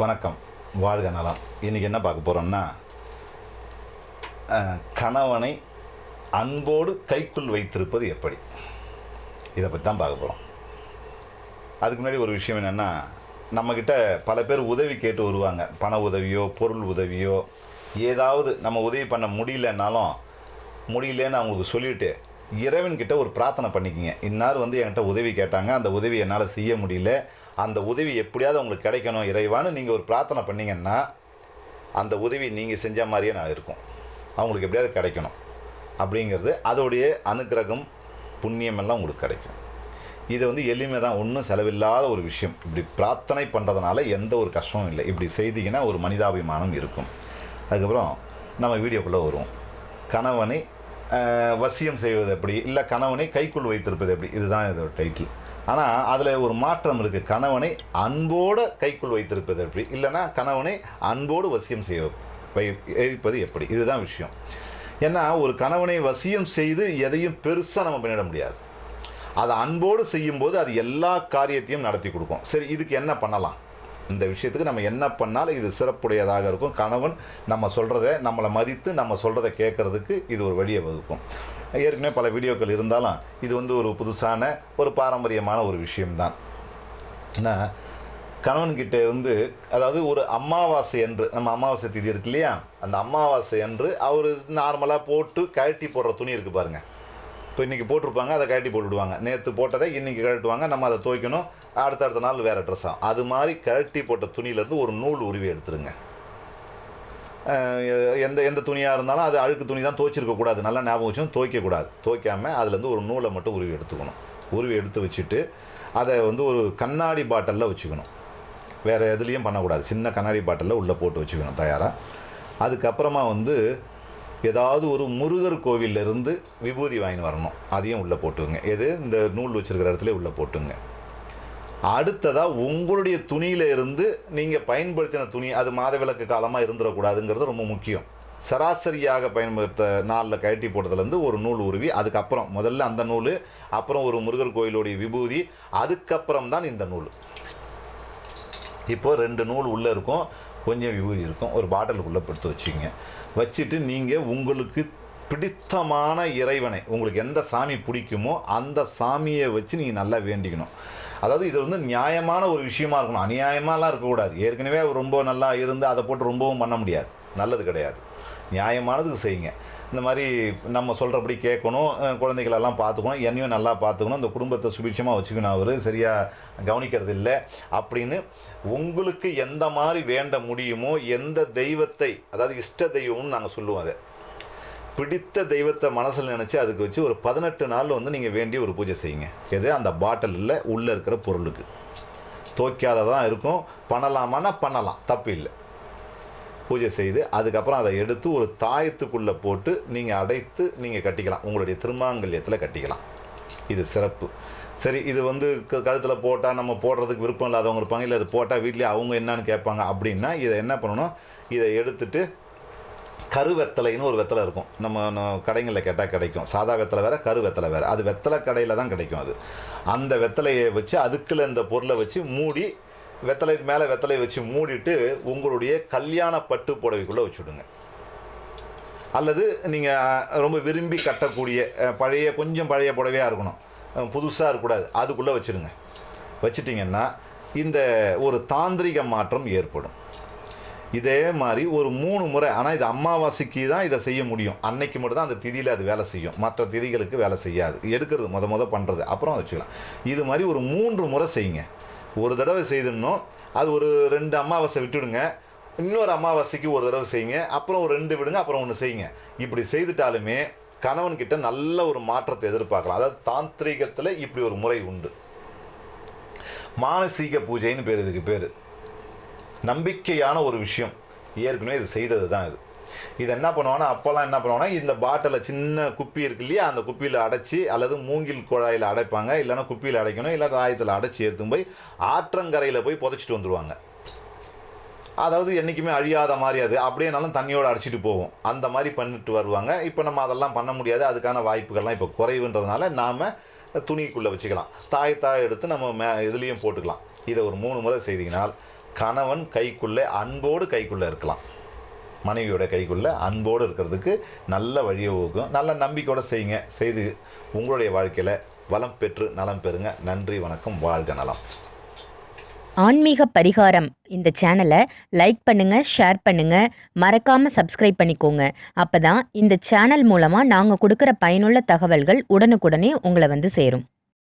வணக்கம். வாழ்க நலம். இன்றைக்கி என்ன பார்க்க போகிறோம்னா கணவனை அன்போடு கைக்குள் வைத்திருப்பது எப்படி? இதை பற்றி தான் பார்க்க போகிறோம் அதுக்கு முன்னாடி ஒரு விஷயம் என்னென்னா நம்மக்கிட்ட பல பேர் உதவி கேட்டு வருவாங்க. பண உதவியோ பொருள் உதவியோ ஏதாவது நம்ம உதவி பண்ண முடியலனாலும் முடியலன்னு அவங்களுக்கு சொல்லிவிட்டு இறைவன்கிட்ட ஒரு பிரார்த்தனை பண்ணிக்கிங்க. இன்னார் வந்து என்கிட்ட உதவி கேட்டாங்க. அந்த உதவி என்னால் செய்ய முடியல. அந்த உதவி எப்படியாவது உங்களுக்கு கிடைக்கணும். இறைவான்னு நீங்கள் ஒரு பிரார்த்தனை பண்ணிங்கன்னா அந்த உதவி நீங்கள் செஞ்ச மாதிரியே நான் இருக்கும். அவங்களுக்கு எப்படியாவது கிடைக்கணும். அப்படிங்கிறது அதோடைய அனுக்கிரகம் புண்ணியம் எல்லாம் உங்களுக்கு கிடைக்கும். இது வந்து எளிமை தான். ஒன்றும் செலவில்லாத ஒரு விஷயம். இப்படி பிரார்த்தனை பண்ணுறதுனால எந்த ஒரு கஷ்டமும் இல்லை. இப்படி செய்திங்கன்னா ஒரு மனிதாபிமானம் இருக்கும். அதுக்கப்புறம் நம்ம வீடியோக்குள்ளே வருவோம். கணவனை வசியம் செய்வது எப்படி? இல்லை கணவனை கைக்குள் வைத்திருப்பது எப்படி? இதுதான் இதோட டைட்டில் ஆனால் அதில் ஒரு மாற்றம் இருக்குது கணவனை அன்போடு கைக்குள் வைத்திருப்பது எப்படி? இல்லைன்னா கணவனை அன்போடு வசியம் செய்ய வை வைப்பது எப்படி? இதுதான் விஷயம். ஏன்னா ஒரு கணவனை வசியம் செய்து எதையும் பெருசாக நம்ம பண்ணிட முடியாது. அதை அன்போடு செய்யும்போது அது எல்லா காரியத்தையும் நடத்தி கொடுக்கும். சரி இதுக்கு என்ன பண்ணலாம்? இந்த விஷயத்துக்கு நம்ம என்ன பண்ணாலும் இது சிறப்புடையதாக இருக்கும். கணவன் நம்ம சொல்கிறத நம்மளை மதித்து நம்ம சொல்கிறத கேட்குறதுக்கு இது ஒரு வழியை வகுக்கும். ஏற்கனவே பல வீடியோக்கள் இருந்தாலும் இது வந்து ஒரு புதுசான ஒரு பாரம்பரியமான ஒரு விஷயம்தான். ஏன்னா கணவன்கிட்ட இருந்து அதாவது ஒரு அமாவாசை அன்று நம்ம அமாவாசை திதி இருக்கு இல்லையா? அந்த அமாவாசை அன்று அவர் நார்மலாக போட்டு கழட்டி போடுற துணி இருக்குது பாருங்கள் இப்போ இன்றைக்கி போட்டிருப்பாங்க அதை கழட்டி போட்டுவிடுவாங்க நேற்று போட்டதை இன்றைக்கி கழட்டுவாங்க நம்ம அதை துவைக்கணும். அடுத்த அடுத்த நாள் வேறு ட்ரெஸ் ஆகும் அது மாதிரி கழட்டி போட்ட துணியிலேருந்து ஒரு நூல் உருவி எடுத்துருங்க. எந்த எந்த துணியாக இருந்தாலும் அது அழுக்கு துணி தான் துவைச்சிருக்கக்கூடாது நல்லா ஞாபகம் வச்சும் துவைக்கக்கூடாது துவைக்காமல் அதுலேருந்து ஒரு நூலை மட்டும் உருவி எடுத்துக்கணும். உருவி எடுத்து வச்சுட்டு அதை வந்து ஒரு கண்ணாடி பாட்டிலில் வச்சுக்கணும். வேறு எதுலேயும் பண்ணக்கூடாது. சின்ன கண்ணாடி பாட்டிலில் உள்ளே போட்டு வச்சுக்கணும் தயாராக அதுக்கப்புறமா வந்து ஏதாவது ஒரு முருகர் கோவிலிருந்து விபூதி வாங்கின்னு வரணும். அதையும் உள்ளே போட்டுங்க. எது? இந்த நூல் வச்சுருக்கிற இடத்துல உள்ளே போட்டுங்க. அடுத்ததாக உங்களுடைய துணியில இருந்து நீங்கள் பயன்படுத்தின துணி அது மாதவிலக்கு காலமாக இருந்துடக்கூடாதுங்கிறது ரொம்ப முக்கியம். சராசரியாக பயன்படுத்த நாளில் கழட்டி போட்டதுலேருந்து ஒரு நூல் உருவி அதுக்கப்புறம் முதல்ல அந்த நூல் அப்புறம் ஒரு முருகர் கோயிலுடைய விபூதி அதுக்கப்புறம் தான் இந்த நூல். இப்போ ரெண்டு நூல் உள்ளே இருக்கும். கொஞ்சம் விபூதி இருக்கும். ஒரு பாட்டிலுக்குள்ளே கொடுத்து வச்சுக்கோங்க. வச்சுட்டு நீங்கள் உங்களுக்கு பிடித்தமான இறைவனை உங்களுக்கு எந்த சாமி பிடிக்குமோ அந்த சாமியை வச்சு நீங்கள் நல்லா வேண்டிக்கணும். அதாவது இது வந்து நியாயமான ஒரு விஷயமா இருக்கணும். அநியாயமாலாம் இருக்கக்கூடாது. ஏற்கனவே ரொம்ப நல்லா இருந்து அதை போட்டு ரொம்பவும் பண்ண முடியாது. நல்லது கிடையாது. நியாயமானதுக்கு செய்யுங்க. இந்த மாதிரி நம்ம சொல்கிறபடி கேட்கணும். குழந்தைகளெல்லாம் பார்த்துக்கணும். என்னையும் நல்லா பார்த்துக்கணும். இந்த குடும்பத்தை சுபிட்சமாக வச்சுக்கணும் அவர். சரியாக கவனிக்கிறது இல்லை. அப்படின்னு உங்களுக்கு எந்த மாதிரி வேண்ட முடியுமோ எந்த தெய்வத்தை அதாவது இஷ்ட தெய்வம்னு நாங்கள் சொல்லுவோம் அதை. பிடித்த தெய்வத்தை மனசில் நினச்சி அதுக்கு வச்சு ஒரு பதினெட்டு நாள் வந்து நீங்கள் வேண்டி ஒரு பூஜை செய்யுங்க. எது? அந்த பாட்டிலில் உள்ளே இருக்கிற பொருளுக்கு. தோக்காததான் இருக்கும். பண்ணலாமான்னா பண்ணலாம். தப்பு இல்லை. பூஜை செய்து அதுக்கப்புறம் அதை எடுத்து ஒரு தாயத்துக்குள்ளே போட்டு நீங்கள் அடைத்து நீங்கள் கட்டிக்கலாம். உங்களுடைய திருமாங்கல்யத்தில் கட்டிக்கலாம். இது சிறப்பு. சரி இது வந்து கழுத்தில் போட்டால் நம்ம போடுறதுக்கு விருப்பம் இல்லாதவங்க இருப்பாங்க இல்லை இது போட்டால் வீட்லேயே அவங்க என்னன்னு கேட்பாங்க அப்படின்னா இதை என்ன பண்ணணும்? இதை எடுத்துட்டு கரு வெத்தலைன்னு ஒரு வெத்தலை இருக்கும். நம்ம கடைங்களில் கேட்டால் கிடைக்கும். சாதா வெத்தலை வேறு கரு வெத்தலை வேறு. அது வெத்தலை கடையில் தான் கிடைக்கும் அது. அந்த வெத்தலையை வச்சு அதுக்குள்ள இந்த பொருளை வச்சு மூடி வெத்தலை மேலே வெத்தலையை வச்சு மூடிட்டு உங்களுடைய கல்யாண பட்டு புடவைக்குள்ளே வச்சுடுங்க அல்லது நீங்கள் ரொம்ப விரும்பி கட்டக்கூடிய பழைய கொஞ்சம் பழைய புடவையாக இருக்கணும். புதுசாக இருக்கக்கூடாது. அதுக்குள்ளே வச்சுடுங்க வச்சிட்டிங்கன்னா இந்த ஒரு தாந்திரிக மாற்றம் ஏற்படும். இதே மாதிரி ஒரு மூணு முறை ஆனால் இது அமாவாசைக்கு தான் இதை செய்ய முடியும். அன்னைக்கு மட்டும் தான் அந்த திதியில் அது வேலை செய்யும். மற்ற திதிகளுக்கு வேலை செய்யாது. எடுக்கிறது முத முத பண்ணுறது அப்புறம் வச்சுக்கலாம். இது மாதிரி ஒரு மூன்று முறை செய்யுங்க. ஒரு தடவை செய்துடணும். அது ஒரு ரெண்டு அமாவாசை விட்டுடுங்க. இன்னொரு அமாவாசைக்கு ஒரு தடவை செய்யுங்க. அப்புறம் ஒரு ரெண்டு விடுங்க அப்புறம் ஒன்று செய்யுங்க. இப்படி செய்துட்டாலுமே கணவன்கிட்ட நல்ல ஒரு மாற்றத்தை எதிர்பார்க்கலாம். அதாவது தாந்திரீகத்தில் இப்படி ஒரு முறை உண்டு. மானசீக பூஜைன்னு பேர் இதுக்கு பேர். நம்பிக்கையான ஒரு விஷயம். ஏற்கனவே இது செய்தது தான் இது. இது என்ன பண்ணுவாங்கன்னா அப்போல்லாம் என்ன பண்ணுவாங்கன்னா இந்த பாட்டிலில் சின்ன குப்பி இருக்கு இல்லையா அந்த குப்பியில் அடைச்சி அல்லது மூங்கில் குழாயில் அடைப்பாங்க இல்லைன்னா குப்பியில் அடைக்கணும் இல்லை ராயத்தில் அடைச்சி எடுத்துன்னு போய் ஆற்றங்கரையில் போய் புதைச்சிட்டு வந்துடுவாங்க அதாவது என்றைக்குமே அழியாத மாதிரி அது. அப்படியேனாலும் தண்ணியோடு அடிச்சிட்டு போவோம். அந்த மாதிரி பண்ணிட்டு வருவாங்க. இப்போ நம்ம அதெல்லாம் பண்ண முடியாது. அதுக்கான வாய்ப்புகள்லாம் இப்போ குறைவுன்றதுனால நாம் துணிக்குள்ளே வச்சுக்கலாம். தாய் தாய் எடுத்து நம்ம மே இதுலேயும் போட்டுக்கலாம். இதை ஒரு மூணு முறை செய்தீங்கனால் கணவன் கைக்குள்ளே அன்போடு கைக்குள்ளே இருக்கலாம். மனைவியோட கைக்குள்ளே அன்போடு இருக்கிறதுக்கு நல்ல வழியை ஊக்கும் நல்ல நம்பிக்கையோடு செய்யுங்க. செய்து உங்களுடைய வாழ்க்கையில் வளம் பெற்று நலம் பெறுங்க. நன்றி வணக்கம் வாழ்க நலம். ஆன்மீக பரிகாரம் இந்த சேனலை லைக் பண்ணுங்கள் ஷேர் பண்ணுங்கள் மறக்காமல் சப்ஸ்கிரைப் பண்ணிக்கோங்க. அப்போ தான் இந்த சேனல் மூலமாக நாங்கள் கொடுக்குற பயனுள்ள தகவல்கள் உடனுக்குடனே உங்களை வந்து சேரும்.